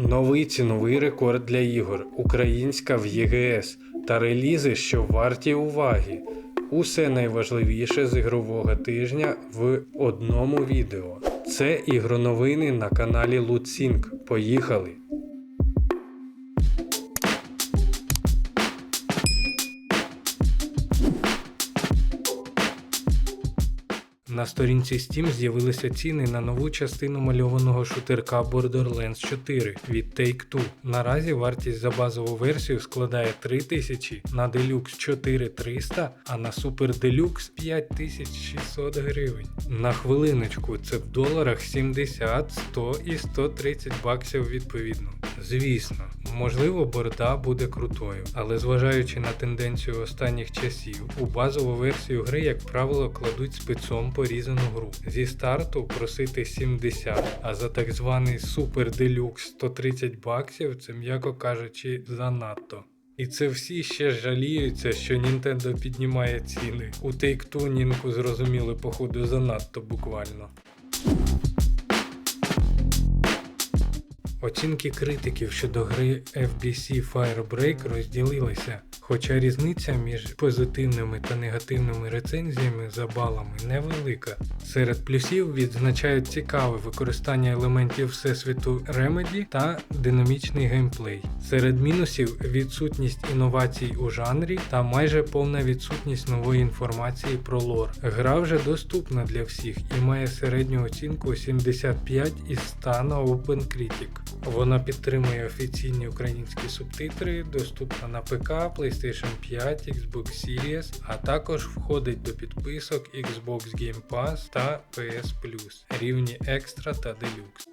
Новий ціновий рекорд для ігор, українська в ЄГС та релізи, що варті уваги. Усе найважливіше з ігрового тижня в одному відео. Це ігроновини на каналі Луцінк. Поїхали! На сторінці Steam з'явилися ціни на нову частину мальованого шутерка Borderlands 4 від Take-Two. Наразі вартість за базову версію складає 3000, на Deluxe 4300, а на Super Deluxe 5600 гривень. На хвилиночку це в доларах 70, 100 і 130 баксів відповідно. Звісно, можливо, борда буде крутою, але зважаючи на тенденцію останніх часів, у базову версію гри, як правило, кладуть спецом порізану гру. Зі старту просити 70, а за так званий Super Deluxe 130 баксів це, м'яко кажучи, занадто. І це всі ще жаліються, що Nintendo піднімає ціни. У Take-Two Нінку зрозуміли, походу, занадто буквально. Оцінки критиків щодо гри FBC Firebreak розділилися, хоча різниця між позитивними та негативними рецензіями за балами невелика. Серед плюсів відзначають цікаве використання елементів всесвіту Remedy та динамічний геймплей. Серед мінусів відсутність інновацій у жанрі та майже повна відсутність нової інформації про лор. Гра вже доступна для всіх і має середню оцінку 75 із 100 на OpenCritic. Вона підтримує офіційні українські субтитри, доступна на ПК, PlayStation 5, Xbox Series, а також входить до підписок Xbox Game Pass та PS Plus, рівні Extra та Deluxe.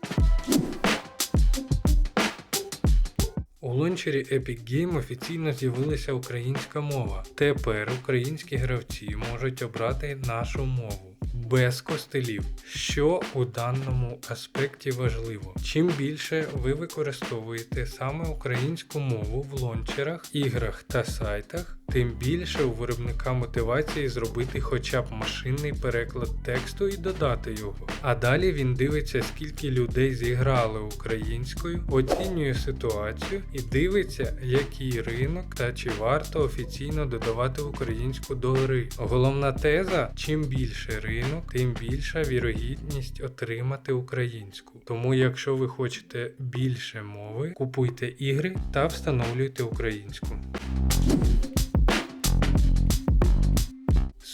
У лончері Epic Game офіційно з'явилася українська мова. Тепер українські гравці можуть обрати нашу мову. Без костелів, що у даному аспекті важливо. Чим більше ви використовуєте саме українську мову в лончерах, іграх та сайтах, тим більше у виробника мотивації зробити хоча б машинний переклад тексту і додати його. А далі він дивиться, скільки людей зіграли українською, оцінює ситуацію і дивиться, який ринок та чи варто офіційно додавати українську до гри. Головна теза: чим більше ринок, тим більша вірогідність отримати українську. Тому, якщо ви хочете більше мови, купуйте ігри та встановлюйте українську.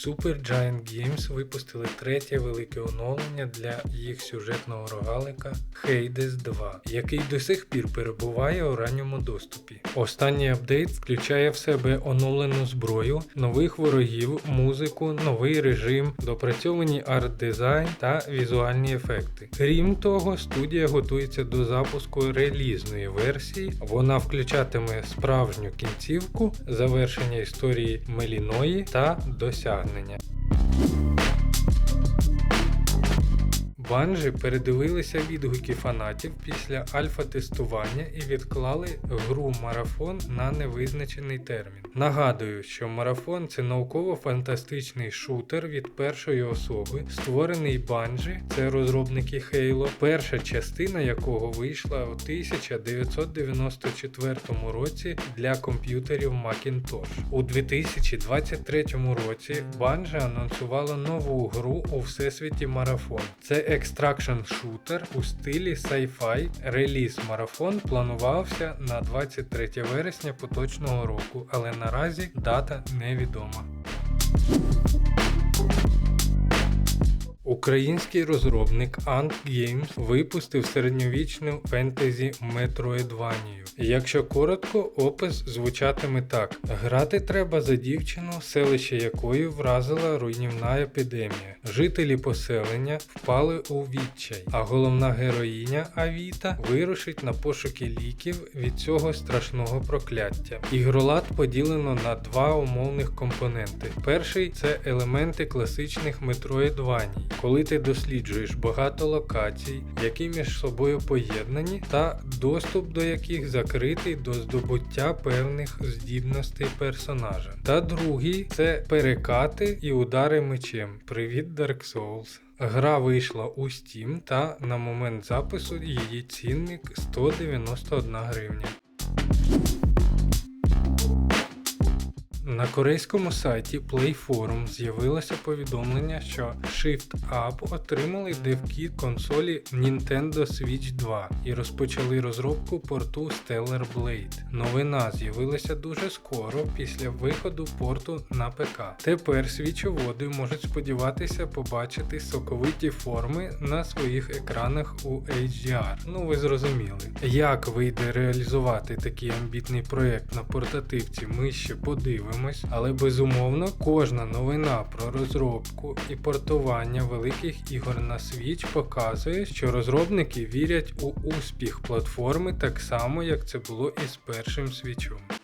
Super Giant Games випустили третє велике оновлення для їх сюжетного рогалика Hades 2, який до сих пір перебуває у ранньому доступі. Останній апдейт включає в себе оновлену зброю, нових ворогів, музику, новий режим, допрацьовані арт-дизайн та візуальні ефекти. Крім того, студія готується до запуску релізної версії. Вона включатиме справжню кінцівку, завершення історії Меліної та досягнення. Банжі передивилися відгуки фанатів після альфа-тестування і відклали гру марафон на невизначений термін. Нагадую, що марафон це науково-фантастичний шутер від першої особи, створений Банжі, це розробники Halo, перша частина якого вийшла у 1994 році для комп'ютерів Macintosh. У 2023 році Банжі анонсувала нову гру у всесвіті марафон. Це екстракшн шутер у стилі sci-fi. Реліз марафон планувався на 23 вересня поточного року, але наразі дата невідома. Український розробник Ant Games випустив середньовічну фентезі Метроїдванію. Якщо коротко, опис звучатиме так: грати треба за дівчину, селище якої вразила руйнівна епідемія. Жителі поселення впали у відчай, а головна героїня Авіта вирушить на пошуки ліків від цього страшного прокляття. Ігролад поділено на два умовних компоненти. Перший це елементи класичних метроїдваній, коли ти досліджуєш багато локацій, які між собою поєднані, та доступ до яких закритий до здобуття певних здібностей персонажа. Та другий це перекати і удари мечем. Привіт, Dark Souls. Гра вийшла у Steam та на момент запису її цінник 191 гривня. На корейському сайті PlayForum з'явилося повідомлення, що Shift Up отримали девкіт консолі Nintendo Switch 2 і розпочали розробку порту Stellar Blade. Новина з'явилася дуже скоро після виходу порту на ПК. Тепер свічоводи можуть сподіватися побачити соковиті форми на своїх екранах у HDR. Ну ви зрозуміли. Як вийде реалізувати такий амбітний проект на портативці, ми ще подивимось, але безумовно кожна новина про розробку і портування великих ігор на Switch показує, що розробники вірять у успіх платформи так само, як це було і з першим свічом.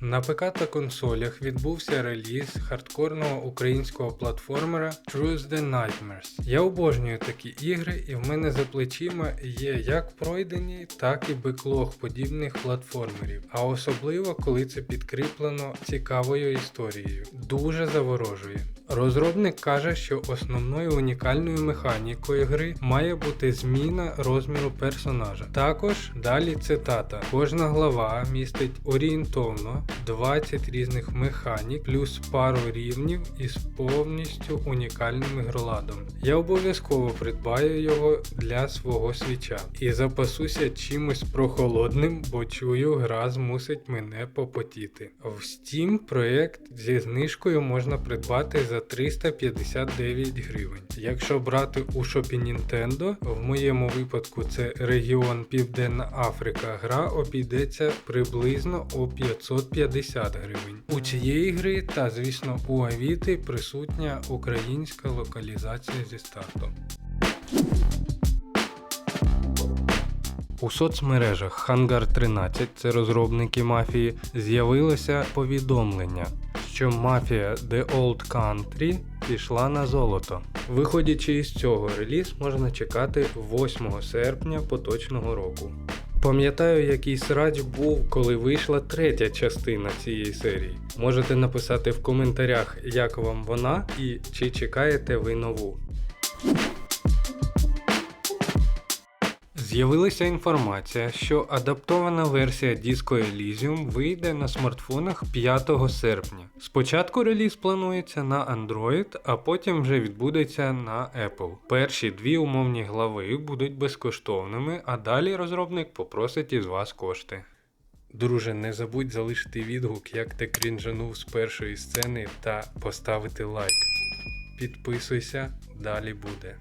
На ПК та консолях відбувся реліз хардкорного українського платформера Truth the Nightmares. Я обожнюю такі ігри, і в мене за плечима є як пройдені, так і беклог подібних платформерів, а особливо коли це підкріплено цікавою історією. Дуже заворожує. Розробник каже, що основною унікальною механікою гри має бути зміна розміру персонажа. Також далі цитата: кожна глава містить орієнтовно 20 різних механік, плюс пару рівнів із повністю унікальним ігроладом. Я обов'язково придбаю його для свого свіча і запасуся чимось прохолодним, бо чую, гра змусить мене попотіти. В Steam проект зі знижкою можна придбати за 359 гривень. Якщо брати у шопі Nintendo, в моєму випадку це регіон Південна Африка, гра обійдеться приблизно у 550 гривень. У цієї гри та, звісно, у Авіти присутня українська локалізація зі старту. У соцмережах Hangar 13, це розробники мафії, з'явилося повідомлення, що мафія The Old Country пішла на золото. Виходячи із цього, реліз можна чекати 8 серпня поточного року. Пам'ятаю, який срач був, коли вийшла третя частина цієї серії. Можете написати в коментарях, як вам вона і чи чекаєте ви нову. З'явилася інформація, що адаптована версія Disco Elysium вийде на смартфонах 5 серпня. Спочатку реліз планується на Android, а потім вже відбудеться на Apple. Перші дві умовні глави будуть безкоштовними, а далі розробник попросить із вас кошти. Друже, не забудь залишити відгук, як ти крінжанув з першої сцени та поставити лайк. Підписуйся, далі буде.